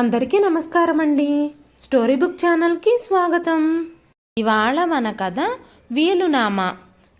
అందరికీ నమస్కారం అండి స్టోరీ బుక్ ఛానల్కి స్వాగతం. ఇవాళ మన కథ వీలునామా.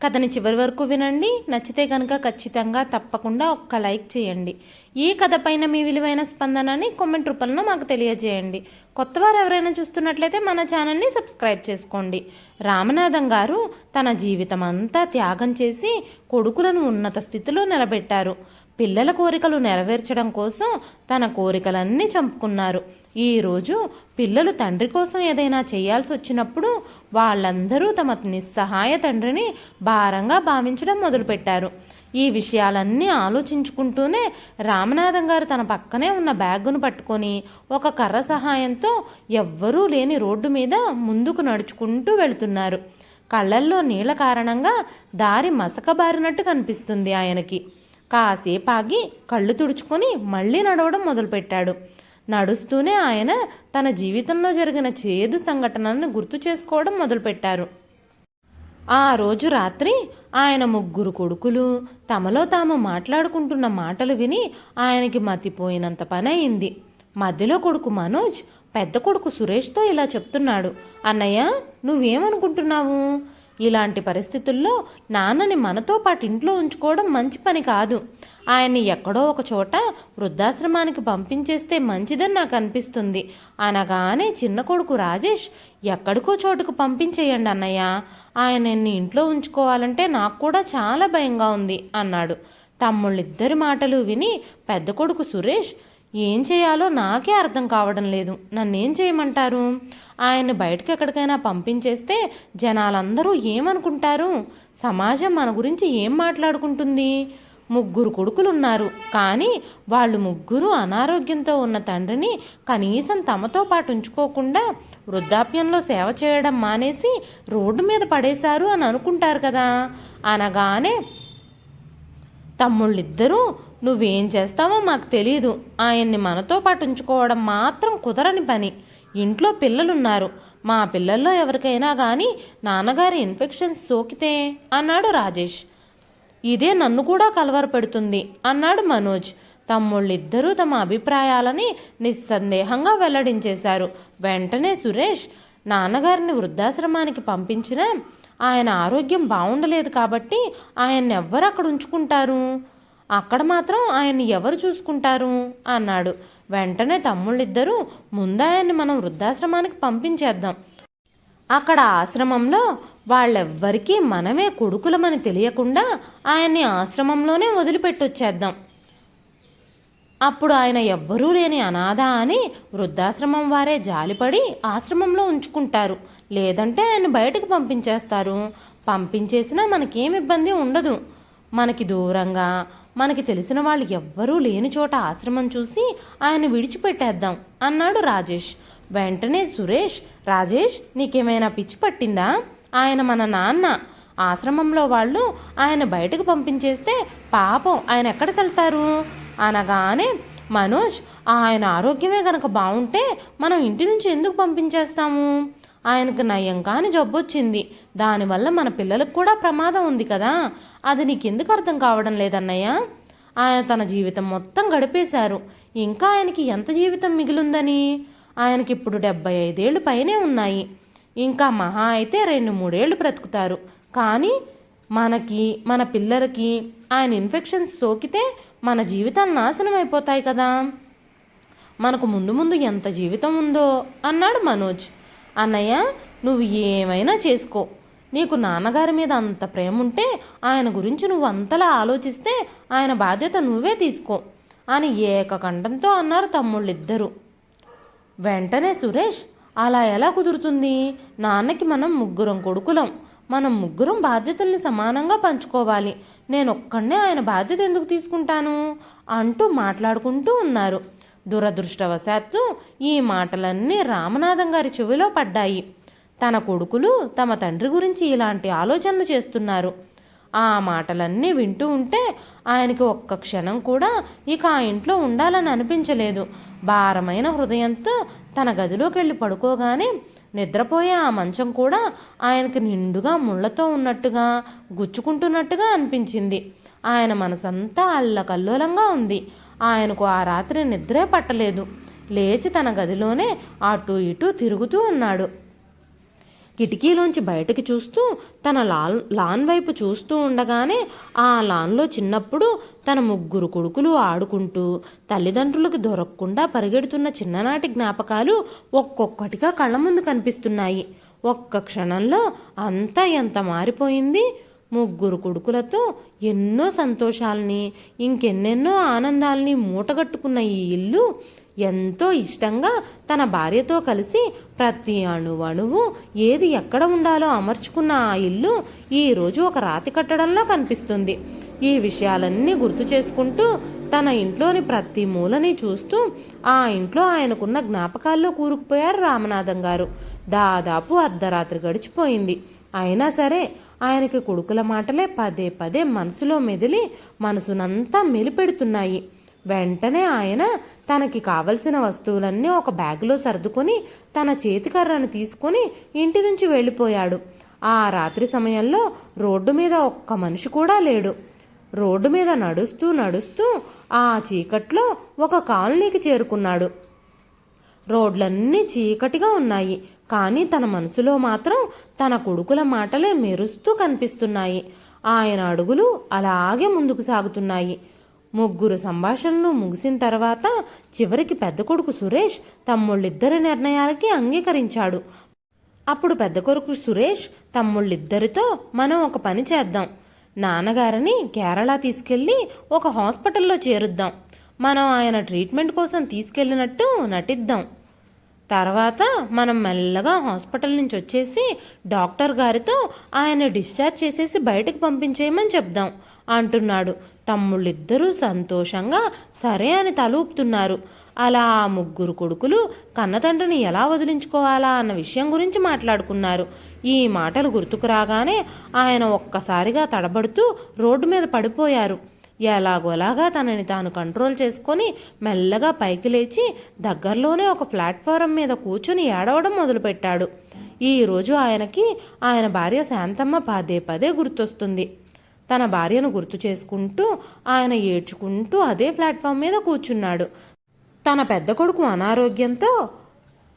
కథని చివరి వరకు వినండి. నచ్చితే కనుక ఖచ్చితంగా తప్పకుండా ఒక్క లైక్ చేయండి. ఈ కథ పైన మీ విలువైన స్పందనని కామెంట్ రూపంలో మాకు తెలియజేయండి. కొత్తవారు ఎవరైనా చూస్తున్నట్లయితే మన ఛానల్ని సబ్స్క్రైబ్ చేసుకోండి. రామనాథం గారు తన జీవితం అంతా త్యాగం చేసి కొడుకులను ఉన్నత స్థితిలో నిలబెట్టారు. పిల్లల కోరికలు నెరవేర్చడం కోసం తన కోరికలన్నీ చంపుకున్నారు. ఈరోజు పిల్లలు తండ్రి కోసం ఏదైనా చేయాల్సి వచ్చినప్పుడు వాళ్ళందరూ తమ నిస్సహాయ తండ్రిని భారంగా భావించడం మొదలుపెట్టారు. ఈ విషయాలన్నీ ఆలోచించుకుంటూనే రామనాథం గారు తన పక్కనే ఉన్న బ్యాగును పట్టుకొని ఒక కర్ర సహాయంతో ఎవ్వరూ లేని రోడ్డు మీద ముందుకు నడుచుకుంటూ వెళుతున్నారు. కళ్ళల్లో నీళ్ళ కారణంగా దారి మసకబారినట్టు కనిపిస్తుంది ఆయనకి. కాసేపు ఆగి కళ్ళు తుడుచుకొని మళ్ళీ నడవడం మొదలుపెట్టాడు. నడుస్తూనే ఆయన తన జీవితంలో జరిగిన చేదు సంఘటనలను గుర్తు చేసుకోవడం మొదలుపెట్టారు. ఆ రోజు రాత్రి ఆయన ముగ్గురు కొడుకులు తమలో తాము మాట్లాడుకుంటున్న మాటలు విని ఆయనకి మతిపోయినంత పని అయింది మధ్యలో కొడుకు మనోజ్ పెద్ద కొడుకు సురేష్తో ఇలా చెప్తున్నాడు అన్నయ్య నువ్వేమనుకుంటున్నావు? ఇలాంటి పరిస్థితుల్లో నాన్నని మనతో పాటు ఇంట్లో ఉంచుకోవడం మంచి పని కాదు. ఆయన్ని ఎక్కడో ఒక చోట వృద్ధాశ్రమానికి పంపించేస్తే మంచిదని నాకు అనిపిస్తుంది. అనగానే చిన్న కొడుకు రాజేష్ ఎక్కడికో చోటుకు పంపించేయండి అన్నయ్య. ఆయనని ఇంట్లో ఉంచుకోవాలంటే నాకు కూడా చాలా భయంగా ఉంది అన్నాడు. తమ్ముళ్ళిద్దరి మాటలు విని పెద్ద కొడుకు సురేష్ ఏం చేయాలో నాకే అర్థం కావడం లేదు. నన్నేం చేయమంటారు? ఆయన్ని బయటకు ఎక్కడికైనా పంపించేస్తే జనాలందరూ ఏమనుకుంటారు? సమాజం మన గురించి ఏం మాట్లాడుకుంటుంది? ముగ్గురు కొడుకులున్నారు. కానీ వాళ్ళు ముగ్గురు అనారోగ్యంతో ఉన్న తండ్రిని కనీసం తమతో పాటు ఉంచుకోకుండా వృద్ధాప్యంలో సేవ చేయడం మానేసి రోడ్డు మీద పడేశారు అని అనుకుంటారు కదా. అనగానే తమ్ముళ్ళిద్దరూ నువ్వేం చేస్తావో మాకు తెలియదు ఆయన్ని మనతో పాటు ఉంచుకోవడం మాత్రం కుదరని పని. ఇంట్లో పిల్లలున్నారు. మా పిల్లల్లో ఎవరికైనా కానీ నాన్నగారి ఇన్ఫెక్షన్స్ సోకితే అన్నాడు రాజేష్. ఇదే నన్ను కూడా కలవరపెడుతుంది అన్నాడు మనోజ్. తమ్ముళ్ళిద్దరూ తమ అభిప్రాయాలని నిస్సందేహంగా వెల్లడించేశారు. వెంటనే సురేష్ నాన్నగారిని వృద్ధాశ్రమానికి పంపించినా ఆయన ఆరోగ్యం బాగుండలేదు కాబట్టి ఆయన్ని ఎవ్వరు అక్కడ ఉంచుకుంటారు? అక్కడ మాత్రం ఆయన్ని ఎవరు చూసుకుంటారు? అన్నాడు. వెంటనే తమ్ముళ్ళిద్దరూ ముందు ఆయన్ని మనం వృద్ధాశ్రమానికి పంపించేద్దాం. అక్కడ ఆశ్రమంలో వాళ్ళెవ్వరికీ మనమే కొడుకులమని తెలియకుండా ఆయన్ని ఆశ్రమంలోనే వదిలిపెట్టొచ్చేద్దాం. అప్పుడు ఆయన ఎవ్వరూ లేని అనాథ అని వృద్ధాశ్రమం వారే జాలిపడి ఆశ్రమంలో ఉంచుకుంటారు. లేదంటే ఆయన బయటకు పంపించేస్తారు. పంపించేసినా మనకేం ఇబ్బంది ఉండదు. మనకి దూరంగా మనకి తెలిసిన వాళ్ళు ఎవ్వరూ లేని చోట ఆశ్రమం చూసి ఆయన విడిచిపెట్టేద్దాం అన్నాడు రాజేష్. వెంటనే సురేష్ రాజేష్ నీకేమైనా పిచ్చి పట్టిందా? ఆయన మన నాన్న. ఆశ్రమంలో వాళ్ళు ఆయన బయటకు పంపించేస్తే పాపం ఆయన ఎక్కడికి వెళ్తారు? అనగానే మనోజ్ ఆయన ఆరోగ్యమే గనక బాగుంటే మనం ఇంటి నుంచి ఎందుకు పంపించేస్తాము? ఆయనకు నయం కాని జబ్బొచ్చింది. దానివల్ల మన పిల్లలకు కూడా ప్రమాదం ఉంది కదా. అది నీకెందుకు అర్థం కావడం లేదన్నయ్య? ఆయన తన జీవితం మొత్తం గడిపేశారు. ఇంకా ఆయనకి ఎంత జీవితం మిగిలిందని? ఆయనకి ఇప్పుడు డెబ్బై ఐదేళ్ళు పైనే ఉన్నాయి. ఇంకా మహా అయితే రెండు మూడేళ్ళు బ్రతుకుతారు. కానీ మనకి మన పిల్లలకి ఆయన ఇన్ఫెక్షన్స్ సోకితే మన జీవితాలు నాశనం అయిపోతాయి కదా. మనకు ముందు ముందు ఎంత జీవితం ఉందో అన్నాడు మనోజ్. అన్నయ్య నువ్వు ఏమైనా చేసుకో. నీకు నాన్నగారి మీద అంత ప్రేమ ఉంటే ఆయన గురించి నువ్వు అంతలా ఆలోచిస్తే ఆయన బాధ్యత నువ్వే తీసుకో అని ఏకకంఠంతో అన్నారు తమ్ముళ్ళిద్దరూ. వెంటనే సురేష్ అలా ఎలా కుదురుతుంది? నాన్నకి మనం ముగ్గురం కొడుకులం. మనం ముగ్గురం బాధ్యతల్ని సమానంగా పంచుకోవాలి. నేను ఒక్కడనే ఆయన బాధ్యత ఎందుకు తీసుకుంటాను? అంటూ మాట్లాడుకుంటూ ఉన్నారు. దురదృష్టవశాత్తు ఈ మాటలన్నీ రామనాథం గారి చెవిలో పడ్డాయి. తన కొడుకులు తమ తండ్రి గురించి ఇలాంటి ఆలోచనలు చేస్తున్నారు. ఆ మాటలన్నీ వింటూ ఉంటే ఆయనకి ఒక్క క్షణం కూడా ఇక ఆ ఇంట్లో ఉండాలని అనిపించలేదు. భారమైన హృదయంతో తన గదిలోకి వెళ్ళి పడుకోగానే నిద్రపోయే ఆ మంచం కూడా ఆయనకి నిండుగా ముళ్ళతో ఉన్నట్టుగా గుచ్చుకుంటున్నట్టుగా అనిపించింది. ఆయన మనసంతా అల్లకల్లోలంగా ఉంది. ఆయనకు ఆ రాత్రి నిద్రే పట్టలేదు. లేచి తన గదిలోనే అటు ఇటు తిరుగుతూ ఉన్నాడు. కిటికీలోంచి బయటకి చూస్తూ తన లాన్ లాన్ వైపు చూస్తూ ఉండగానే ఆ లాన్లో చిన్నప్పుడు తన ముగ్గురు కొడుకులు ఆడుకుంటూ తల్లిదండ్రులకు దొరకకుండా పరిగెడుతున్న చిన్ననాటి జ్ఞాపకాలు ఒక్కొక్కటిగా కళ్ళ ముందు కనిపిస్తున్నాయి. ఒక్క క్షణంలో అంతా ఎంత మారిపోయింది? ముగ్గురు కొడుకులతో ఎన్నో సంతోషాలని ఇంకెన్నెన్నో ఆనందాల్ని మూటగట్టుకున్న ఈ ఇల్లు ఎంతో ఇష్టంగా తన భార్యతో కలిసి ప్రతి అణువణువు ఏది ఎక్కడ ఉండాలో అమర్చుకున్న ఆ ఇల్లు ఈరోజు ఒక రాతి కట్టడంలా కనిపిస్తుంది. ఈ విషయాలన్నీ గుర్తు చేసుకుంటూ తన ఇంట్లోని ప్రతి మూలని చూస్తూ ఆ ఇంట్లో ఆయనకున్న జ్ఞాపకాల్లో కూరుకుపోయారు రామనాథం గారు. దాదాపు అర్ధరాత్రి గడిచిపోయింది. అయినా సరే ఆయనకి కొడుకుల మాటలే పదే పదే మనసులో మెదిలి మనసునంతా మెలిపెడుతున్నాయి. వెంటనే ఆయన తనకి కావలసిన వస్తువులన్నీ ఒక బ్యాగులో సర్దుకొని తన చేతికర్రను తీసుకొని ఇంటి నుంచి వెళ్ళిపోయాడు. ఆ రాత్రి సమయంలో రోడ్డు మీద ఒక్క మనిషి కూడా లేడు. రోడ్డు మీద నడుస్తూ నడుస్తూ ఆ చీకట్లో ఒక కాలనీకి చేరుకున్నాడు. రోడ్లన్నీ చీకటిగా ఉన్నాయి. కానీ తన మనసులో మాత్రం తన కొడుకుల మాటలే మెరుస్తూ కనిపిస్తున్నాయి. ఆయన అడుగులు అలాగే ముందుకు సాగుతున్నాయి. ముగ్గురు సంభాషణలు ముగిసిన తర్వాత చివరికి పెద్ద కొడుకు సురేష్ తమ్ముళ్ళిద్దరి నిర్ణయాలకి అంగీకరించాడు. అప్పుడు పెద్ద కొడుకు సురేష్ తమ్ముళ్ళిద్దరితో మనం ఒక పని చేద్దాం. నాన్నగారిని కేరళ తీసుకెళ్ళి ఒక హాస్పిటల్లో చేరుద్దాం. మనం ఆయన ట్రీట్మెంట్ కోసం తీసుకెళ్ళినట్టు నటిద్దాం. తర్వాత మనం మెల్లగా హాస్పిటల్ నుంచి వచ్చేసి డాక్టర్ గారితో ఆయన డిశ్చార్జ్ చేసేసి బయటకు పంపించేయమని చెప్దాం అంటున్నాడు. తమ్ముళ్ళిద్దరూ సంతోషంగా సరే అని తలూపుతున్నారు అలా ఆ ముగ్గురు కొడుకులు కన్నతండ్రిని ఎలా వదిలించుకోవాలా అన్న విషయం గురించి మాట్లాడుకున్నారు. ఈ మాటలు గుర్తుకు రాగానే ఆయన ఒక్కసారిగా తడబడుతూ రోడ్డు మీద పడిపోయారు. ఎలాగోలాగా తనని తాను కంట్రోల్ చేసుకొని మెల్లగా పైకి లేచి దగ్గరలోనే ఒక ప్లాట్ఫారం మీద కూర్చుని ఏడవడం మొదలుపెట్టాడు. ఈరోజు ఆయనకి ఆయన భార్య శాంతమ్మ పదే పదే గుర్తొస్తుంది. తన భార్యను గుర్తు చేసుకుంటూ ఆయన ఏడ్చుకుంటూ అదే ప్లాట్ఫామ్ మీద కూర్చున్నాడు. తన పెద్ద కొడుకు అనారోగ్యంతో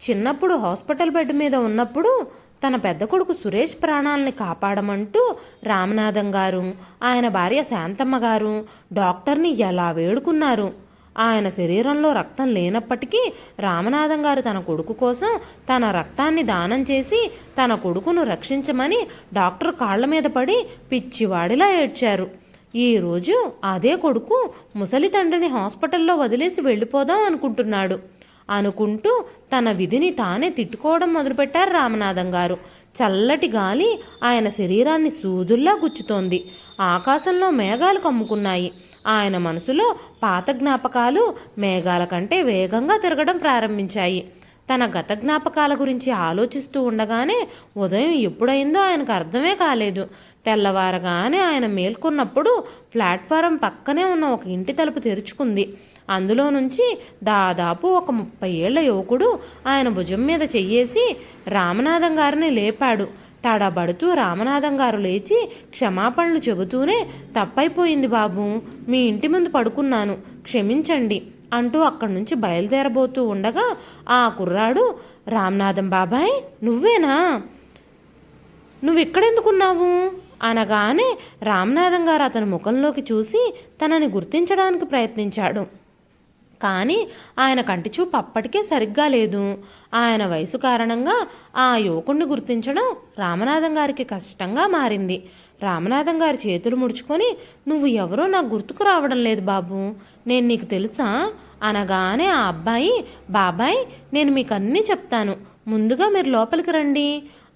చిన్నప్పుడు హాస్పిటల్ బెడ్ మీద ఉన్నప్పుడు తన పెద్ద కొడుకు సురేష్ ప్రాణాలని కాపాడమంటూ రామనాథం గారు ఆయన భార్య శాంతమ్మ గారు డాక్టర్ని ఎలా వేడుకున్నారు? ఆయన శరీరంలో రక్తం లేనప్పటికీ రామనాథం గారు తన కొడుకు కోసం తన రక్తాన్ని దానం చేసి తన కొడుకును రక్షించమని డాక్టర్ కాళ్ళ మీద పడి పిచ్చివాడిలా ఏడ్చారు. ఈరోజు అదే కొడుకు ముసలి తండ్రిని హాస్పిటల్లో వదిలేసి వెళ్ళిపోదాం అనుకుంటున్నాడు. అనుకుంటూ తన విధిని తానే తిట్టుకోవడం మొదలుపెట్టారు రామనాథం గారు. చల్లటి గాలి ఆయన శరీరాన్ని సూదుల్లా గుచ్చుతోంది. ఆకాశంలో మేఘాలు కమ్ముకున్నాయి. ఆయన మనసులో పాత జ్ఞాపకాలు మేఘాల కంటే వేగంగా తిరగడం ప్రారంభించాయి. తన గత జ్ఞాపకాల గురించి ఆలోచిస్తూ ఉండగానే ఉదయం ఎప్పుడైందో ఆయనకు అర్థమే కాలేదు. తెల్లవారగానే ఆయన మేల్కొన్నప్పుడు ప్లాట్ఫారం పక్కనే ఉన్న ఒక ఇంటి తలుపు తెరుచుకుంది. అందులో నుంచి దాదాపు ఒక ముప్పై ఏళ్ళ యువకుడు ఆయన భుజం మీద చెయ్యేసి రామనాథం గారిని లేపాడు. తడబడుతూ రామనాథం గారు లేచి క్షమాపణలు చెబుతూనే తప్పైపోయింది బాబు మీ ఇంటి ముందు పడుకున్నాను క్షమించండి అంటూ అక్కడి నుంచి బయలుదేరబోతూ ఉండగా ఆ కుర్రాడు రామనాథం బాబాయ్ నువ్వేనా? నువ్వు ఎక్కడెందుకున్నావు అనగానే రామనాథం గారు అతని ముఖంలోకి చూసి తనని గుర్తించడానికి ప్రయత్నించాడు. కానీ ఆయన కంటి చూపు అప్పటికే సరిగ్గా లేదు. ఆయన వయసు కారణంగా ఆ యువకుణ్ణి గుర్తించడం రామనాథం గారికి కష్టంగా మారింది. రామనాథం గారి చేతులు ముడుచుకొని నువ్వు ఎవరో నాకు గుర్తుకు రావడం లేదు బాబు. నేను నీకు తెలుసా? అనగానే ఆ అబ్బాయి బాబాయ్ నేను మీకు అన్నీ చెప్తాను. ముందుగా మీరు లోపలికి రండి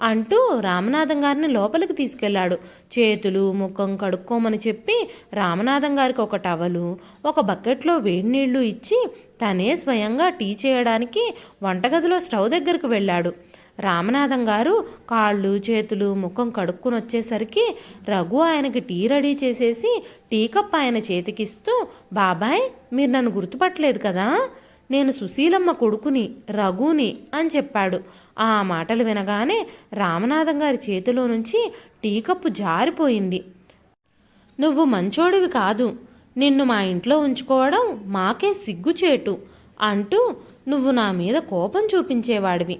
అంటూ రామనాథం గారిని లోపలికి తీసుకెళ్ళాడు చేతులు ముఖం కడుక్కోమని చెప్పి రామనాథం గారికి ఒక టవలు ఒక బకెట్లో వేడి నీళ్ళు ఇచ్చి తనే స్వయంగా టీ చేయడానికి వంటగదిలో స్టవ్ దగ్గరకు వెళ్ళాడు. రామనాథం గారు కాళ్ళు చేతులు ముఖం కడుక్కుని వచ్చేసరికి రఘు ఆయనకి టీ రెడీ చేసేసి టీ కప్ ఆయన చేతికిస్తూ బాబాయ్ మీరు నన్ను గుర్తుపట్టలేదు కదా? నేను సుశీలమ్మ కొడుకుని రఘుని అని చెప్పాడు. ఆ మాటలు వినగానే రామనాథం గారి చేతిలో నుంచి టీ కప్పు జారిపోయింది. నువ్వు మంచోడివి కాదు. నిన్ను మా ఇంట్లో ఉంచుకోవడం మాకే సిగ్గుచేటు అంటూ నువ్వు నా మీద కోపం చూపించేవాడివి.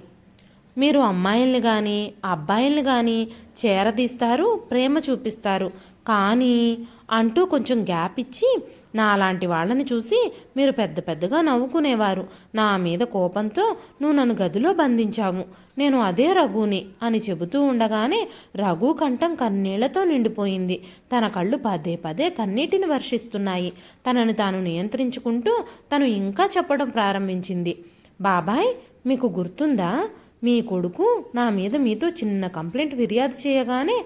మీరు అమ్మాయిల్ని కానీ అబ్బాయిల్ని కానీ చేరదీస్తారు ప్రేమ చూపిస్తారు. కానీ అంటూ కొంచెం గ్యాప్ ఇచ్చి నాలాంటి వాళ్ళని చూసి మీరు పెద్ద పెద్దగా నవ్వుకునేవారు. నా మీద కోపంతో నువ్వు నన్ను గదిలో బంధించావు. నేను అదే రఘుని అని చెబుతూ ఉండగానే రఘు కంఠం కన్నీళ్ళతో నిండిపోయింది. తన కళ్ళు పదే పదే కన్నీటిని వర్షిస్తున్నాయి. తనను తాను నియంత్రించుకుంటూ తను ఇంకా చెప్పడం ప్రారంభించింది. బాబాయ్ మీకు గుర్తుందా? మీ కొడుకు నా మీద మీతో చిన్న కంప్లైంట్ ఫిర్యాదు చేయగానే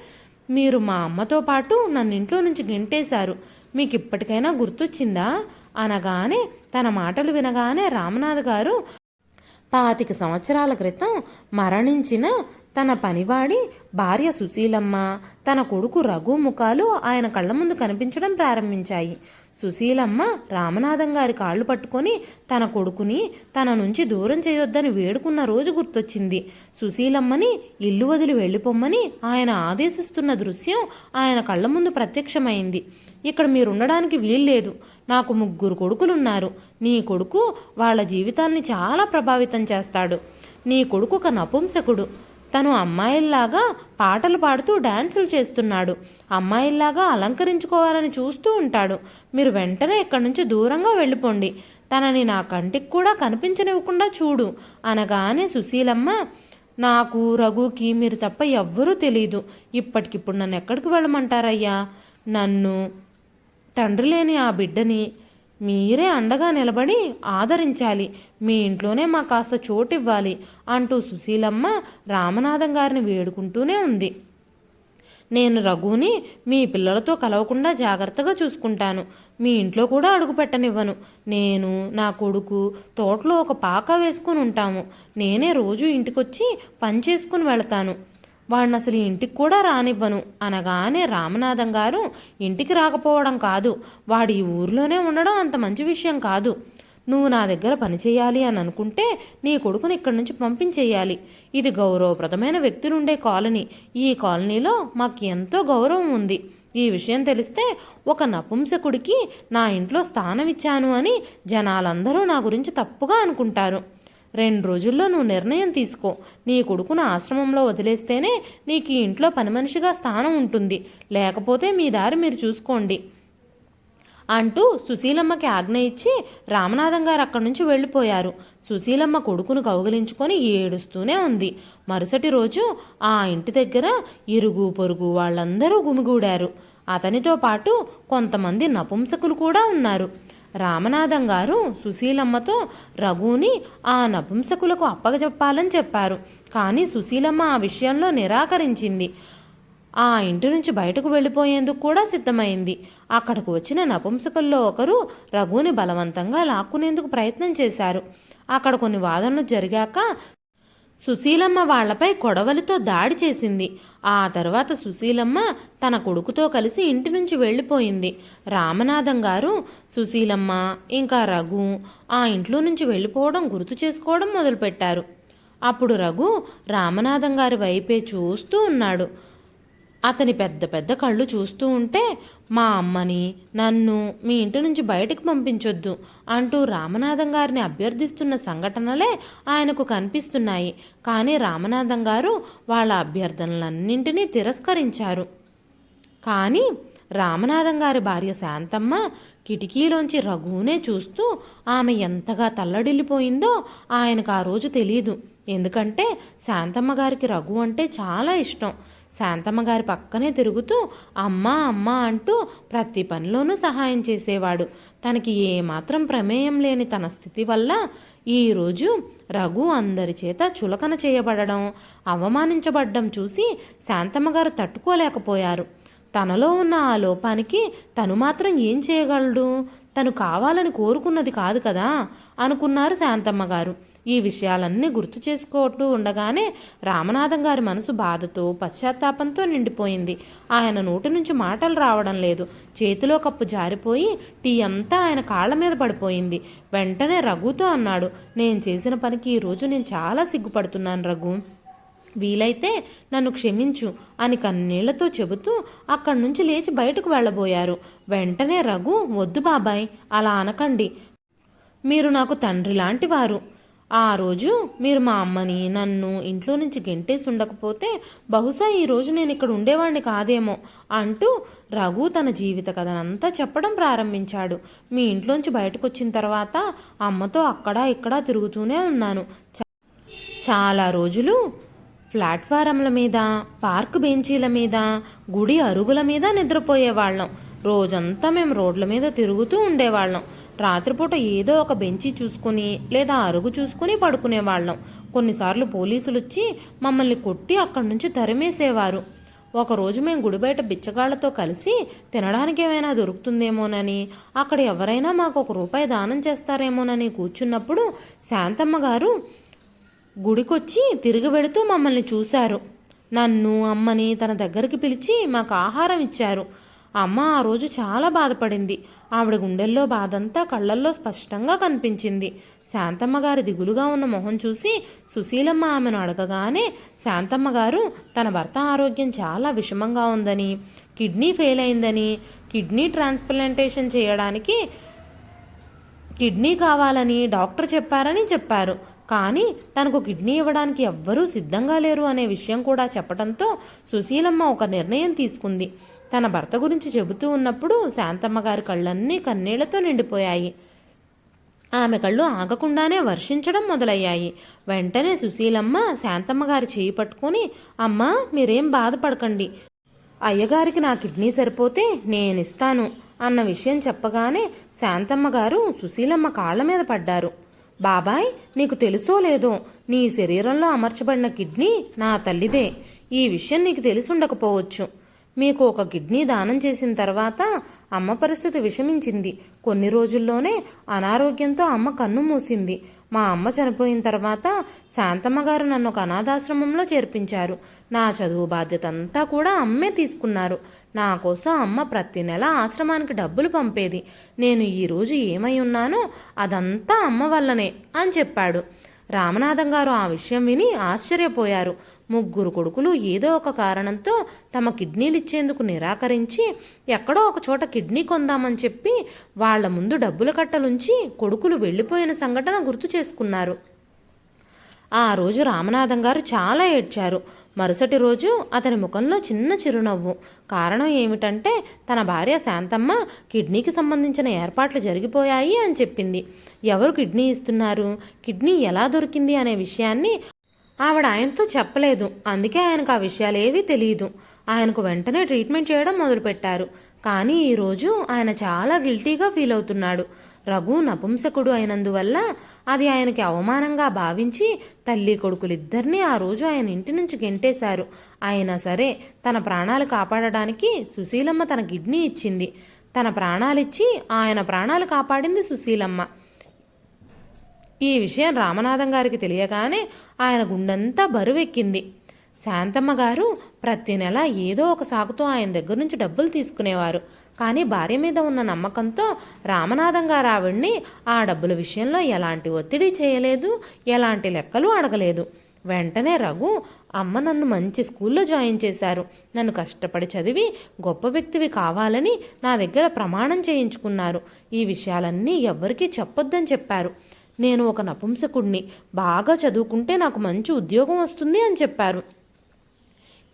మీరు మా అమ్మతో పాటు నన్ను ఇంట్లో నుంచి గెంటేశారు. మీకు ఇప్పటికైనా గుర్తొచ్చిందా? అనగానే తన మాటలు వినగానే రామనాథ్ గారు పాతిక సంవత్సరాల క్రితం మరణించిన తన పనివాడి భార్య సుశీలమ్మ తన కొడుకు రఘు ముఖాలు ఆయన కళ్ళ ముందు కనిపించడం ప్రారంభించాయి. సుశీలమ్మ రామనాథం గారి కాళ్ళు పట్టుకొని తన కొడుకుని తన నుంచి దూరం చేయొద్దని వేడుకున్న రోజు గుర్తొచ్చింది. సుశీలమ్మని ఇల్లు వదిలి వెళ్ళిపోమ్మని ఆయన ఆదేశిస్తున్న దృశ్యం ఆయన కళ్ళ ముందు ప్రత్యక్షమైంది. ఇక్కడ మీరుండడానికి వీల్లేదు. నాకు ముగ్గురు కొడుకులున్నారు. నీ కొడుకు వాళ్ళ జీవితాన్ని చాలా ప్రభావితం చేస్తాడు. నీ కొడుకు ఒక నపుంసకుడు. తను అమ్మాయిల్లాగా పాటలు పాడుతూ డాన్సులు చేస్తున్నాడు. అమ్మాయిల్లాగా అలంకరించుకోవాలని చూస్తూ ఉంటాడు. మీరు వెంటనే ఇక్కడి నుంచి దూరంగా వెళ్ళిపోండి. తనని నా కంటికి కూడా కనిపించనివ్వకుండా చూడు అనగానే సుశీలమ్మ నాకు రఘుకి మీరు తప్ప ఎవ్వరూ తెలియదు ఇప్పటికిప్పుడు నన్ను ఎక్కడికి వెళ్ళమంటారయ్యా? నన్ను తండ్రి లేని ఆ బిడ్డని మీరే అండగా నిలబడి ఆదరించాలి. మీ ఇంట్లోనే మా కాస్త చోటు ఇవ్వాలి అంటూ సుశీలమ్మ రామనాథం గారిని వేడుకుంటూనే ఉంది. నేను రఘుని మీ పిల్లలతో కలవకుండా జాగ్రత్తగా చూసుకుంటాను. మీ ఇంట్లో కూడా అడుగు పెట్టనివ్వను. నేను నా కొడుకు తోటలో ఒక పాక వేసుకుని ఉంటాము. నేనే రోజు ఇంటికొచ్చి పని చేసుకుని వెళతాను. వాడిని అసలు ఇంటికి కూడా రానివ్వను అనగానే రామనాథం గారు ఇంటికి రాకపోవడం కాదు వాడు ఈ ఊర్లోనే ఉండడం అంత మంచి విషయం కాదు. నువ్వు నా దగ్గర పని చేయాలి అని అనుకుంటే నీ కొడుకుని ఇక్కడి నుంచి పంపించేయాలి. ఇది గౌరవప్రదమైన వ్యక్తులుండే కాలనీ. ఈ కాలనీలో మాకు ఎంతో గౌరవం ఉంది. ఈ విషయం తెలిస్తే ఒక నపుంసకుడికి నా ఇంట్లో స్థానం ఇచ్చాను అని జనాలందరూ నా గురించి తప్పుగా అనుకుంటారు. రెండు రోజుల్లో నువ్వు నిర్ణయం తీసుకో. నీ కొడుకును ఆశ్రమంలో వదిలేస్తేనే నీకు ఈ ఇంట్లో పని మనిషిగా స్థానం ఉంటుంది. లేకపోతే మీ దారి మీరు చూసుకోండి అంటూ సుశీలమ్మకి ఆజ్ఞ ఇచ్చి రామనాథం గారు అక్కడి నుంచి వెళ్ళిపోయారు. సుశీలమ్మ కొడుకును కౌగిలించుకొని ఏడుస్తూనే ఉంది. మరుసటి రోజు ఆ ఇంటి దగ్గర ఇరుగు పొరుగు వాళ్ళందరూ గుమిగూడారు. అతనితో పాటు కొంతమంది నపుంసకులు కూడా ఉన్నారు. రామనాథం గారు సుశీలమ్మతో రఘుని ఆ నపుంసకులకు అప్పగజెప్పాలని చెప్పారు. కానీ సుశీలమ్మ ఆ విషయంలో నిరాకరించింది. ఆ ఇంటి నుంచి బయటకు వెళ్ళిపోయేందుకు కూడా సిద్ధమైంది. అక్కడకు వచ్చిన నపుంసకుల్లో ఒకరు రఘుని బలవంతంగా లాక్కునేందుకు ప్రయత్నం చేశారు. అక్కడ కొన్ని వాదనలు జరిగాక సుశీలమ్మ వాళ్ళపై కొడవలితో దాడి చేసింది. ఆ తర్వాత సుశీలమ్మ తన కొడుకుతో కలిసి ఇంటి నుంచి వెళ్ళిపోయింది. రామనాథం గారు సుశీలమ్మ ఇంకా రఘు ఆ ఇంట్లో నుంచి వెళ్ళిపోవడం గుర్తు చేసుకోవడం మొదలుపెట్టారు. అప్పుడు రఘు రామనాథం గారి వైపే చూస్తూ ఉన్నాడు. అతని పెద్ద పెద్ద కళ్ళు చూస్తూ ఉంటే మా అమ్మని నన్ను మీ ఇంటి నుంచి బయటకు పంపించొద్దు అంటూ రామనాథం గారిని అభ్యర్థిస్తున్న సంఘటనలే ఆయనకు కనిపిస్తున్నాయి. కానీ రామనాథం గారు వాళ్ళ అభ్యర్థనలన్నింటినీ తిరస్కరించారు. కానీ రామనాథం గారి భార్య శాంతమ్మ కిటికీలోంచి రఘువునే చూస్తూ ఆమె ఎంతగా తల్లడిల్లిపోయిందో ఆయనకు ఆ రోజు తెలియదు ఎందుకంటే శాంతమ్మ గారికి రఘు అంటే చాలా ఇష్టం. శాంతమ్మ గారి పక్కనే తిరుగుతూ అమ్మ అమ్మ అంటూ ప్రతి పనిలోనూ సహాయం చేసేవాడు. తనకి ఏమాత్రం ప్రమేయం లేని తన స్థితి వల్ల ఈరోజు రఘు అందరి చేత చులకన చేయబడడం అవమానించబడ్డం చూసి శాంతమ్మ గారు తట్టుకోలేకపోయారు. తనలో ఉన్న ఆ లోపానికి తను మాత్రం ఏం చేయగలడు? తను కావాలని కోరుకున్నది కాదు కదా? అనుకున్నారు శాంతమ్మ గారు. ఈ విషయాలన్నీ గుర్తు చేసుకుంటూ ఉండగానే రామనాథం గారి మనసు బాధతో పశ్చాత్తాపంతో నిండిపోయింది. ఆయన నోటి నుంచి మాటలు రావడం లేదు. చేతిలో కప్పు జారిపోయి టీ అంతా ఆయన కాళ్ళ మీద పడిపోయింది. వెంటనే రఘుతో అన్నాడు నేను చేసిన పనికి ఈరోజు నేను చాలా సిగ్గుపడుతున్నాను రఘు. వీలైతే నన్ను క్షమించు అని కన్నీళ్ళతో చెబుతూ అక్కడి నుంచి లేచి బయటకు వెళ్ళబోయారు. వెంటనే రఘు వద్దు బాబాయ్ అలా అనకండి. మీరు నాకు తండ్రి లాంటి వారు. ఆ రోజు మీరు మా అమ్మని నన్ను ఇంట్లో నుంచి గెంటేసి ఉండకపోతే బహుశా ఈరోజు నేను ఇక్కడ ఉండేవాడిని కాదేమో అంటూ రఘు తన జీవిత కథనంతా చెప్పడం ప్రారంభించాడు. మీ ఇంట్లోంచి బయటకు వచ్చిన తర్వాత అమ్మతో అక్కడ ఇక్కడ తిరుగుతూనే ఉన్నాను. చ- చాలా రోజులు ప్లాట్ఫారంల మీద పార్క్ బెంచీల మీద గుడి అరుగుల మీద నిద్రపోయేవాళ్ళం. రోజంతా మేము రోడ్ల మీద తిరుగుతూ ఉండేవాళ్ళం. రాత్రిపూట ఏదో ఒక బెంచి చూసుకుని లేదా అరుగు చూసుకుని పడుకునేవాళ్ళం. కొన్నిసార్లు పోలీసులు వచ్చి మమ్మల్ని కొట్టి అక్కడి నుంచి తరిమేసేవారు. ఒకరోజు మేము గుడి బయట బిచ్చగాళ్ళతో కలిసి తినడానికి ఏమైనా దొరుకుతుందేమోనని అక్కడ ఎవరైనా మాకు ఒక రూపాయి దానం చేస్తారేమోనని కూర్చున్నప్పుడు శాంతమ్మ గారు గుడికొచ్చి తిరిగి వెడుతూ మమ్మల్ని చూశారు. నన్ను అమ్మని తన దగ్గరికి పిలిచి మాకు ఆహారం ఇచ్చారు. అమ్మ ఆ రోజు చాలా బాధపడింది. ఆవిడ గుండెల్లో బాధంతా కళ్ళల్లో స్పష్టంగా కనిపించింది. శాంతమ్మ గారి దిగులుగా ఉన్న మొహం చూసి సుశీలమ్మ ఆమెను అడగగానే శాంతమ్మ గారు తన భర్త ఆరోగ్యం చాలా విషమంగా ఉందని కిడ్నీ ఫెయిల్ అయిందని కిడ్నీ ట్రాన్స్ప్లాంటేషన్ చేయడానికి కిడ్నీ కావాలని డాక్టర్ చెప్పారని చెప్పారు. కానీ తనకు కిడ్నీ ఇవ్వడానికి ఎవ్వరూ సిద్ధంగా లేరు అనే విషయం కూడా చెప్పడంతో సుశీలమ్మ ఒక నిర్ణయం తీసుకుంది. తన భర్త గురించి చెబుతూ ఉన్నప్పుడు శాంతమ్మ గారి కళ్ళన్నీ కన్నీళ్ళతో నిండిపోయాయి. ఆమె కళ్ళు ఆగకుండానే వర్షించడం మొదలయ్యాయి. వెంటనే సుశీలమ్మ శాంతమ్మ గారి చేయి పట్టుకొని అమ్మా మీరేం బాధపడకండి. అయ్యగారికి నా కిడ్నీ సరిపోతే నేనిస్తాను అన్న విషయం చెప్పగానే శాంతమ్మ గారు సుశీలమ్మ కాళ్ళ మీద పడ్డారు. బాబాయ్ నీకు తెలుసో లేదో నీ శరీరంలో అమర్చబడిన కిడ్నీ నా తల్లిదే. ఈ విషయం నీకు తెలిసి ఉండకపోవచ్చు మీకు ఒక కిడ్నీ దానం చేసిన తర్వాత అమ్మ పరిస్థితి విషమించింది. కొన్ని రోజుల్లోనే అనారోగ్యంతో అమ్మ కన్ను మూసింది. మా అమ్మ చనిపోయిన తర్వాత శాంతమ్మ గారు నన్ను ఒక అనాథాశ్రమంలో చేర్పించారు. నా చదువు బాధ్యత అంతా కూడా అమ్మే తీసుకున్నారు. నా కోసం అమ్మ ప్రతి నెల ఆశ్రమానికి డబ్బులు పంపేది. నేను ఈరోజు ఏమై ఉన్నానో అదంతా అమ్మ వల్లనే అని చెప్పాడు. రామనాథం గారు ఆ విషయం విని ఆశ్చర్యపోయారు. ముగ్గురు కొడుకులు ఏదో ఒక కారణంతో తమ కిడ్నీలు ఇచ్చేందుకు నిరాకరించి ఎక్కడో ఒక చోట కిడ్నీ కొందామని చెప్పి వాళ్ళ ముందు డబ్బుల కట్టలుంచి కొడుకులు వెళ్ళిపోయిన సంఘటన గుర్తు చేసుకున్నారు. ఆ రోజు రామనాథం గారు చాలా ఏడ్చారు. మరుసటి రోజు అతని ముఖంలో చిన్న చిరునవ్వు. కారణం ఏమిటంటే తన భార్య శాంతమ్మ కిడ్నీకి సంబంధించిన ఏర్పాట్లు జరిగిపోయాయి అని చెప్పింది. ఎవరు కిడ్నీ ఇస్తున్నారు? కిడ్నీ ఎలా దొరికింది అనే విషయాన్ని ఆవిడ ఆయనతో చెప్పలేదు. అందుకే ఆయనకు ఆ విషయాలు ఏవీ తెలియదు ఆయనకు వెంటనే ట్రీట్మెంట్ చేయడం మొదలుపెట్టారు. కానీ ఈరోజు ఆయన చాలా గిల్టీగా ఫీల్ అవుతున్నాడు. రఘు నపుంసకుడు అయినందువల్ల అది ఆయనకి అవమానంగా భావించి తల్లి కొడుకులిద్దరినీ ఆ రోజు ఆయన ఇంటి నుంచి గెంటేశారు. అయినా సరే తన ప్రాణాలు కాపాడడానికి సుశీలమ్మ తన కిడ్నీ ఇచ్చింది. తన ప్రాణాలిచ్చి ఆయన ప్రాణాలు కాపాడింది సుశీలమ్మ. ఈ విషయం రామనాథం గారికి తెలియగానే ఆయన గుండంతా బరువెక్కింది. శాంతమ్మ గారు ప్రతి నెల ఏదో ఒక సాకుతో ఆయన దగ్గర నుంచి డబ్బులు తీసుకునేవారు. కానీ భార్య మీద ఉన్న నమ్మకంతో రామనాథం గారు ఆవిడ్ని ఆ డబ్బుల విషయంలో ఎలాంటి ఒత్తిడి చేయలేదు ఎలాంటి లెక్కలు అడగలేదు. వెంటనే రఘు అమ్మ నన్ను మంచి స్కూల్లో జాయిన్ చేశారు. నన్ను కష్టపడి చదివి గొప్ప వ్యక్తివి కావాలని నా దగ్గర ప్రమాణం చేయించుకున్నారు. ఈ విషయాలన్నీ ఎవ్వరికీ చెప్పొద్దని చెప్పారు. నేను ఒక నపుంసకుడిని బాగా చదువుకుంటే నాకు మంచి ఉద్యోగం వస్తుంది అని చెప్పారు.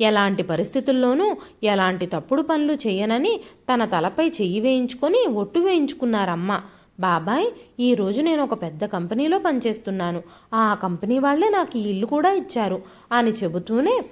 ఎలాంటి పరిస్థితుల్లోనూ ఎలాంటి తప్పుడు పనులు చేయనని తన తలపై చెయ్యి వేయించుకొని ఒట్టు వేయించుకున్నారమ్మ. బాబాయ్ ఈ రోజు నేను ఒక పెద్ద కంపెనీలో పనిచేస్తున్నాను. ఆ కంపెనీ వాళ్ళే నాకు ఈ ఇల్లు కూడా ఇచ్చారు అని చెబుతూనే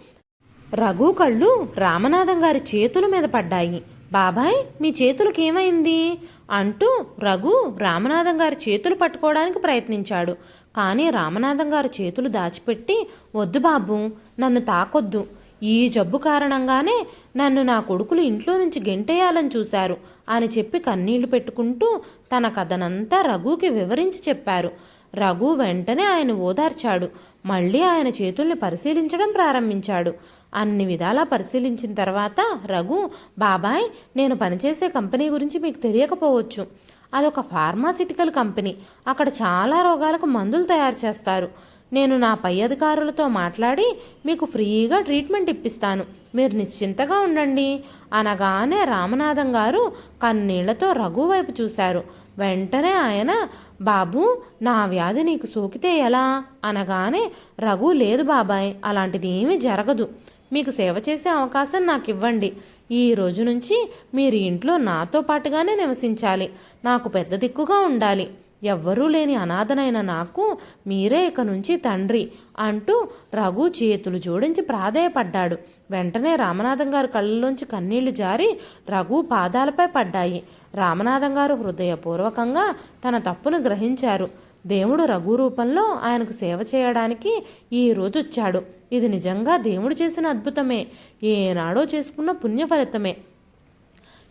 రఘు కళ్ళు రామనాథం గారి చేతుల మీద పడ్డాయి. బాబాయ్ మీ చేతులకు ఏమైంది? అంటూ రఘు రామనాథం గారి చేతులు పట్టుకోవడానికి ప్రయత్నించాడు. కానీ రామనాథం గారి చేతులు దాచిపెట్టి వద్దు బాబు నన్ను తాకొద్దు. ఈ జబ్బు కారణంగానే నన్ను నా కొడుకులు ఇంట్లో నుంచి గెంటేయాలని చూశారు అని చెప్పి కన్నీళ్ళు పెట్టుకుంటూ తన కథనంతా రఘుకి వివరించి చెప్పారు. రఘు వెంటనే ఆయన ఓదార్చాడు. మళ్ళీ ఆయన చేతుల్ని పరిశీలించడం ప్రారంభించాడు. అన్ని విధాలా పరిశీలించిన తర్వాత రఘు బాబాయ్ నేను పనిచేసే కంపెనీ గురించి మీకు తెలియకపోవచ్చు. అదొక ఫార్మాసిటికల్ కంపెనీ. అక్కడ చాలా రోగాలకు మందులు తయారు చేస్తారు. నేను నా పై అధికారులతో మాట్లాడి మీకు ఫ్రీగా ట్రీట్మెంట్ ఇప్పిస్తాను. మీరు నిశ్చింతగా ఉండండి. అనగానే రామనాథం గారు కన్నీళ్ళతో రఘు వైపు చూశారు. వెంటనే ఆయన బాబు నా వ్యాధి నీకు సోకితే ఎలా? అనగానే రఘు లేదు బాబాయ్ అలాంటిది ఏమీ జరగదు. మీకు సేవ చేసే అవకాశం నాకు ఇవ్వండి ఈ రోజు నుంచి మీరు ఇంట్లో నాతో పాటుగానే నివసించాలి. నాకు పెద్ద దిక్కుగా ఉండాలి. ఎవ్వరూ లేని అనాథనైన నాకు మీరే ఇక నుంచి తండ్రి అంటూ రఘు చేతులు జోడించి ప్రాధేయపడ్డాడు. వెంటనే రామనాథం గారు కళ్ళలోంచి కన్నీళ్ళు జారి రఘు పాదాలపై పడ్డాయి. రామనాథం గారు హృదయపూర్వకంగా తన తప్పును గ్రహించారు. దేవుడు రఘు రూపంలో ఆయనకు సేవ చేయడానికి ఈ రోజు వచ్చాడు. ఇది నిజంగా దేవుడు చేసిన అద్భుతమే. ఏనాడో చేసుకున్న పుణ్య ఫలితమే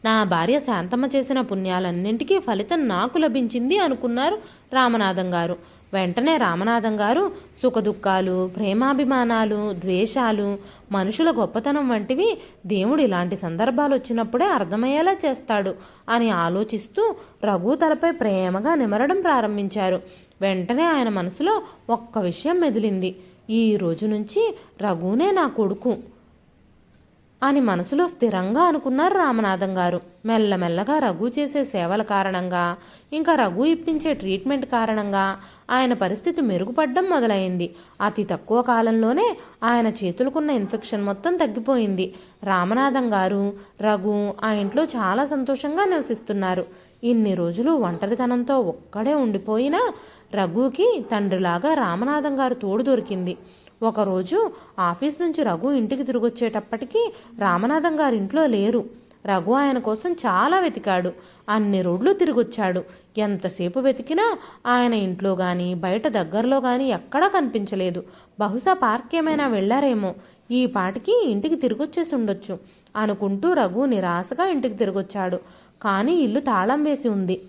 నా భార్య శాంతమ్మ చేసిన పుణ్యాలన్నింటికీ ఫలితం నాకు లభించింది అనుకున్నారు రామనాథం గారు. వెంటనే రామనాథం గారు సుఖదుఖాలు ప్రేమాభిమానాలు ద్వేషాలు మనుషుల గొప్పతనం వంటివి దేవుడు ఇలాంటి సందర్భాలు వచ్చినప్పుడే అర్థమయ్యేలా చేస్తాడు అని ఆలోచిస్తూ రఘు తలపై ప్రేమగా నిమరడం ప్రారంభించారు. వెంటనే ఆయన మనసులో ఒక్క విషయం మెదిలింది. ఈ రోజు నుంచి రఘునే నా కొడుకు. అని మనసులో స్థిరంగా అనుకున్నారు రామనాథం గారు. మెల్లమెల్లగా రఘు చేసే సేవల కారణంగా ఇంకా రఘు ఇప్పించే ట్రీట్మెంట్ కారణంగా ఆయన పరిస్థితి మెరుగుపడడం మొదలైంది. అతి తక్కువ కాలంలోనే ఆయన చేతులకున్న ఇన్ఫెక్షన్ మొత్తం తగ్గిపోయింది. రామనాథం గారు రఘు ఆ ఇంట్లో చాలా సంతోషంగా నివసిస్తున్నారు. ఇన్ని రోజులు ఒంటరితనంతో ఒక్కడే ఉండిపోయినా రఘుకి తండ్రిలాగా రామనాథం గారు తోడు దొరికింది. ఒకరోజు ఆఫీస్ నుంచి రఘు ఇంటికి తిరిగొచ్చేటప్పటికీ రామనాథం గారు ఇంట్లో లేరు. రఘు ఆయన కోసం చాలా వెతికాడు. అన్ని రోడ్లు తిరిగొచ్చాడు. ఎంతసేపు వెతికినా ఆయన ఇంట్లో కానీ బయట దగ్గరలో కానీ ఎక్కడా కనిపించలేదు. బహుశా పార్క్ ఏమైనా వెళ్ళారేమో. ఈ పాటికి ఇంటికి తిరిగొచ్చేసి ఉండొచ్చు అనుకుంటూ రఘు నిరాశగా ఇంటికి తిరిగొచ్చాడు. కానీ ఇల్లు తాళం వేసి ఉంది.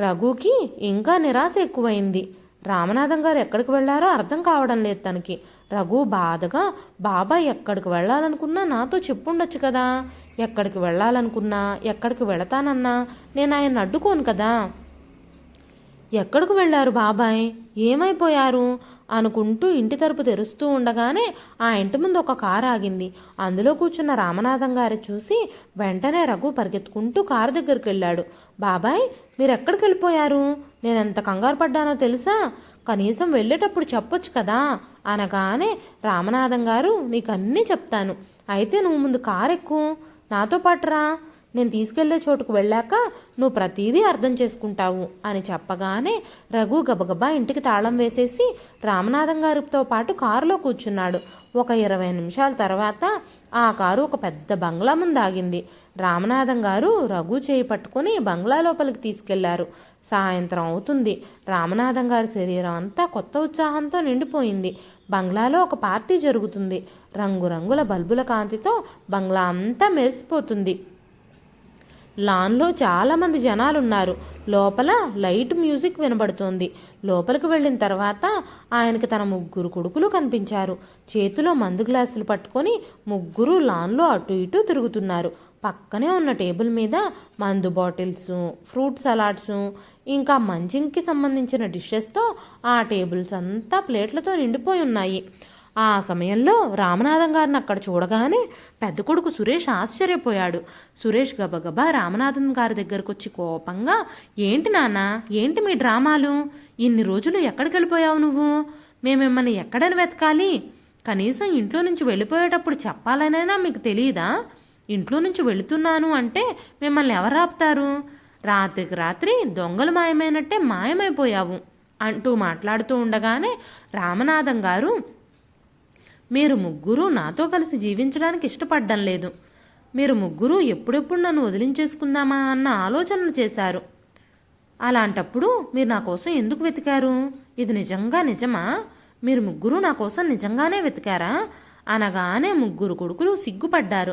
రఘుకి ఇంకా నిరాశ ఎక్కువైంది. రామనాథం గారు ఎక్కడికి వెళ్ళారో అర్థం కావడం లేదు తనకి. రఘు బాధగా బాబాయ్ ఎక్కడికి వెళ్ళాలనుకున్నా నాతో చెప్పుండొచ్చు కదా. ఎక్కడికి వెళ్ళాలనుకున్నా ఎక్కడికి వెళతానన్నా నేను ఆయన అడ్డుకోను కదా. ఎక్కడికి వెళ్ళారు బాబాయ్? ఏమైపోయారు? అనుకుంటూ ఇంటి తరపు తెరుస్తూ ఉండగానే ఆ ఇంటి ముందు ఒక కారు ఆగింది. అందులో కూర్చున్న రామనాథం గారి చూసి వెంటనే రఘు పరిగెత్తుకుంటూ కారు దగ్గరికి వెళ్ళాడు. బాబాయ్ మీరు ఎక్కడికి వెళ్ళిపోయారు నేను ఎంత కంగారు పడ్డానో తెలుసా? కనీసం వెళ్ళేటప్పుడు చెప్పొచ్చు కదా? అనగానే రామనాథం గారు నీకు అన్నీ చెప్తాను. అయితే నువ్వు ముందు కారు ఎక్కు నాతో పాటు రా నేను తీసుకెళ్ళే చోటుకు వెళ్ళాక నువ్వు ప్రతీదీ అర్థం చేసుకుంటావు అని చెప్పగానే రఘు గబగబా ఇంటికి తాళం వేసేసి రామనాథం గారితో పాటు కారులో కూర్చున్నాడు. ఒక ఇరవై నిమిషాల తర్వాత ఆ కారు ఒక పెద్ద బంగ్లా ముందు ఆగింది. రామనాథం గారు రఘు చేయి పట్టుకుని బంగ్లా లోపలికి తీసుకెళ్ళారు. సాయంత్రం అవుతుంది. రామనాథం గారి శరీరం అంతా కొత్త ఉత్సాహంతో నిండిపోయింది. బంగ్లాలో ఒక పార్టీ జరుగుతుంది. రంగురంగుల బల్బుల కాంతితో బంగ్లా అంతా మెరిసిపోతుంది. లాన్లో చాలామంది జనాలు ఉన్నారు లోపల లైట్ మ్యూజిక్ వినబడుతోంది. లోపలికి వెళ్ళిన తర్వాత ఆయనకి తన ముగ్గురు కొడుకులు కనిపించారు. చేతిలో మందు గ్లాసులు పట్టుకొని ముగ్గురు లాన్లో అటు ఇటు తిరుగుతున్నారు. పక్కనే ఉన్న టేబుల్ మీద మందు బాటిల్స్ ఫ్రూట్ సలాడ్స్ ఇంకా మంచింగ్కి సంబంధించిన డిషెస్తో ఆ టేబుల్స్ అంతా ప్లేట్లతో నిండిపోయి ఉన్నాయి. ఆ సమయంలో రామనాథం గారిని అక్కడ చూడగానే పెద్ద కొడుకు సురేష్ ఆశ్చర్యపోయాడు. సురేష్ గబగబా రామనాథం గారి దగ్గరకు వచ్చి కోపంగా ఏంటి నాన్న ఏంటి మీ డ్రామాలు? ఇన్ని రోజులు ఎక్కడికి వెళ్ళిపోయావు నువ్వు? మేము మిమ్మల్ని ఎక్కడని వెతకాలి? కనీసం ఇంట్లో నుంచి వెళ్ళిపోయేటప్పుడు చెప్పాలనైనా మీకు తెలియదా ఇంట్లో నుంచి వెళుతున్నాను అంటే మిమ్మల్ని ఎవరు ఆపుతారు? రాత్రికి రాత్రి దొంగలు మాయమైనట్టే మాయమైపోయావు అంటూ మాట్లాడుతూ ఉండగానే రామనాథం గారు మీరు ముగ్గురు నాతో కలిసి జీవించడానికి ఇష్టపడడం లేదు. మీరు ముగ్గురు ఎప్పుడెప్పుడు నన్ను వదిలించేసుకుందామా అన్న ఆలోచనలు చేశారు. అలాంటప్పుడు మీరు నా కోసం ఎందుకు వెతికారు? ఇది నిజంగా నిజమా? మీరు ముగ్గురు నా కోసం నిజంగానే వెతికారా? అనగానే ముగ్గురు కొడుకులు సిగ్గుపడ్డారు.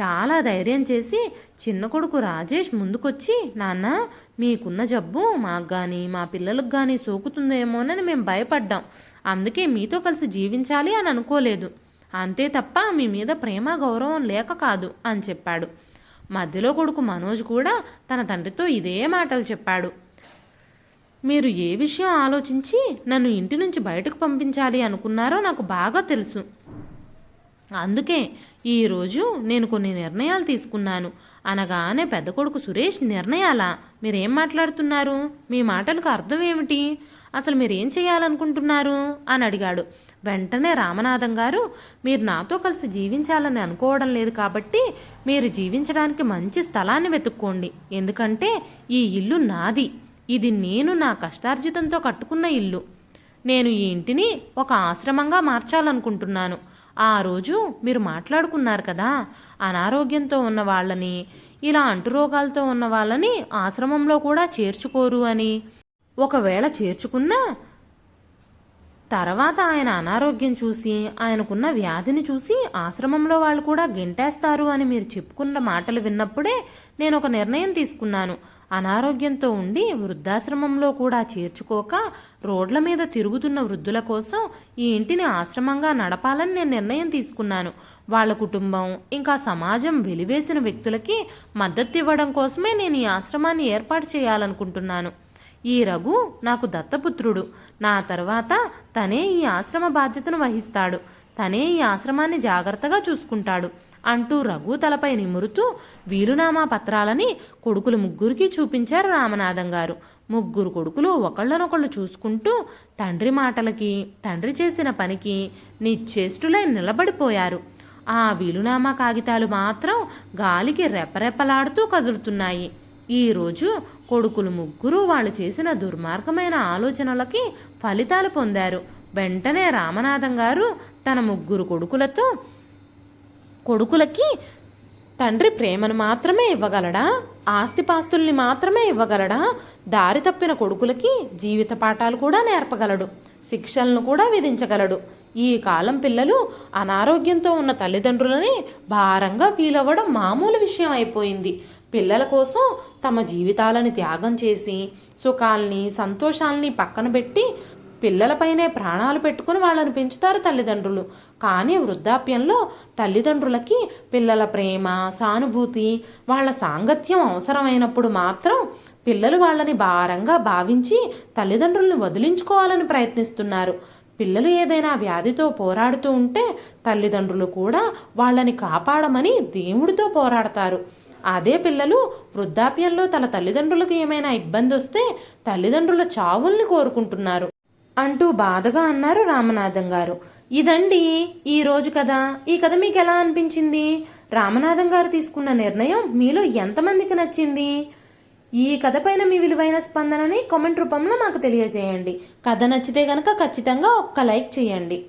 చాలా ధైర్యం చేసి చిన్న కొడుకు రాజేష్ ముందుకొచ్చి నాన్న మీకున్న జబ్బు మాకు కానీ మా పిల్లలకు కానీ సోకుతుందేమోనని మేము భయపడ్డాం. అందుకే మీతో కలిసి జీవించాలి అని అనుకోలేదు. అంతే తప్ప మీ మీద ప్రేమ గౌరవం లేక కాదు అని చెప్పాడు. మధ్యలో కొడుకు మనోజ్ కూడా తన తండ్రితో ఇదే మాటలు చెప్పాడు. మీరు ఏ విషయం ఆలోచించి నన్ను ఇంటి నుంచి బయటకు పంపించాలి అనుకున్నారో నాకు బాగా తెలుసు. అందుకే ఈరోజు నేను కొన్ని నిర్ణయాలు తీసుకున్నాను. అనగానే పెద్ద కొడుకు సురేష్ నిర్ణయాలా? మీరేం మాట్లాడుతున్నారు? మీ మాటలకు అర్థం ఏమిటి? అసలు మీరేం చేయాలనుకుంటున్నారు? అని అడిగాడు. వెంటనే రామనాథం గారు మీరు నాతో కలిసి జీవించాలని అనుకోవడం లేదు కాబట్టి మీరు జీవించడానికి మంచి స్థలాన్ని వెతుక్కోండి. ఎందుకంటే ఈ ఇల్లు నాది. ఇది నేను నా కష్టార్జితంతో కట్టుకున్న ఇల్లు. నేను ఈ ఇంటిని ఒక ఆశ్రమంగా మార్చాలనుకుంటున్నాను. ఆ రోజు మీరు మాట్లాడుకున్నారు కదా అనారోగ్యంతో ఉన్న వాళ్ళని ఇలా అంటురోగాలతో ఉన్న వాళ్ళని ఆశ్రమంలో కూడా చేర్చుకోరు అని. ఒకవేళ చేర్చుకున్నా తర్వాత ఆయన అనారోగ్యం చూసి ఆయనకున్న వ్యాధిని చూసి ఆశ్రమంలో వాళ్ళు కూడా గెంటేస్తారు అని మీరు చెప్పుకున్న మాటలు విన్నప్పుడే నేను ఒక నిర్ణయం తీసుకున్నాను. అనారోగ్యంతో ఉండి వృద్ధాశ్రమంలో కూడా చేర్చుకోక రోడ్ల మీద తిరుగుతున్న వృద్ధుల కోసం ఈ ఇంటిని ఆశ్రమంగా నడపాలని నేను నిర్ణయం తీసుకున్నాను. వాళ్ళ కుటుంబం ఇంకా సమాజం వెలివేసిన వ్యక్తులకి మద్దతు ఇవ్వడం కోసమే నేను ఈ ఆశ్రమాన్ని ఏర్పాటు చేయాలనుకుంటున్నాను. ఈ రఘు నాకు దత్తపుత్రుడు. నా తర్వాత తనే ఈ ఆశ్రమ బాధ్యతను వహిస్తాడు. తనే ఈ ఆశ్రమాన్ని జాగ్రత్తగా చూసుకుంటాడు. అంటూ రఘు తలపై నిమురుతూ వీలునామా పత్రాలని కొడుకులు ముగ్గురికి చూపించారు రామనాథం గారు. ముగ్గురు కొడుకులు ఒకళ్ళనొకళ్ళు చూసుకుంటూ తండ్రి మాటలకి తండ్రి చేసిన పనికి నిశ్చేష్టులై నిలబడిపోయారు. ఆ వీలునామా కాగితాలు మాత్రం గాలికి రెపరెపలాడుతూ కదులుతున్నాయి. ఈరోజు కొడుకులు ముగ్గురు వాళ్ళు చేసిన దుర్మార్గమైన ఆలోచనలకి ఫలితాలు పొందారు. వెంటనే రామనాథం గారు తన ముగ్గురు కొడుకులతో కొడుకులకి తండ్రి ప్రేమను మాత్రమే ఇవ్వగలడా? ఆస్తిపాస్తుల్ని మాత్రమే ఇవ్వగలడా? దారి తప్పిన కొడుకులకి జీవిత పాఠాలు కూడా నేర్పగలడు శిక్షలను కూడా విధించగలడు. ఈ కాలం పిల్లలు అనారోగ్యంతో ఉన్న తల్లిదండ్రులని భారంగా ఫీలవ్వడం మామూలు విషయం అయిపోయింది. పిల్లల కోసం తమ జీవితాలని త్యాగం చేసి సుఖాల్ని సంతోషాల్ని పక్కన పెట్టి పిల్లలపైనే ప్రాణాలు పెట్టుకుని వాళ్ళని పెంచుతారు తల్లిదండ్రులు. కానీ వృద్ధాప్యంలో తల్లిదండ్రులకి పిల్లల ప్రేమ సానుభూతి వాళ్ళ సాంగత్యం అవసరమైనప్పుడు మాత్రం పిల్లలు వాళ్ళని భారంగా భావించి తల్లిదండ్రుల్ని వదిలించుకోవాలని ప్రయత్నిస్తున్నారు. పిల్లలు ఏదైనా వ్యాధితో పోరాడుతూ ఉంటే తల్లిదండ్రులు కూడా వాళ్ళని కాపాడమని దేవుడితో పోరాడతారు. అదే పిల్లలు వృద్ధాప్యంలో తన తల్లిదండ్రులకు ఏమైనా ఇబ్బంది వస్తే తల్లిదండ్రుల చావుల్ని కోరుకుంటున్నారు. అంటూ బాధగా అన్నారు రామనాథం గారు. ఇదండి ఈ రోజు కథ. ఈ కథ మీకు ఎలా అనిపించింది? రామనాథం గారు తీసుకున్న నిర్ణయం మీలో ఎంతమందికి నచ్చింది? ఈ కథ పైన మీ విలువైన స్పందనని కామెంట్ రూపంలో మాకు తెలియజేయండి. కథ నచ్చితే గనక ఖచ్చితంగా ఒక్క లైక్ చేయండి.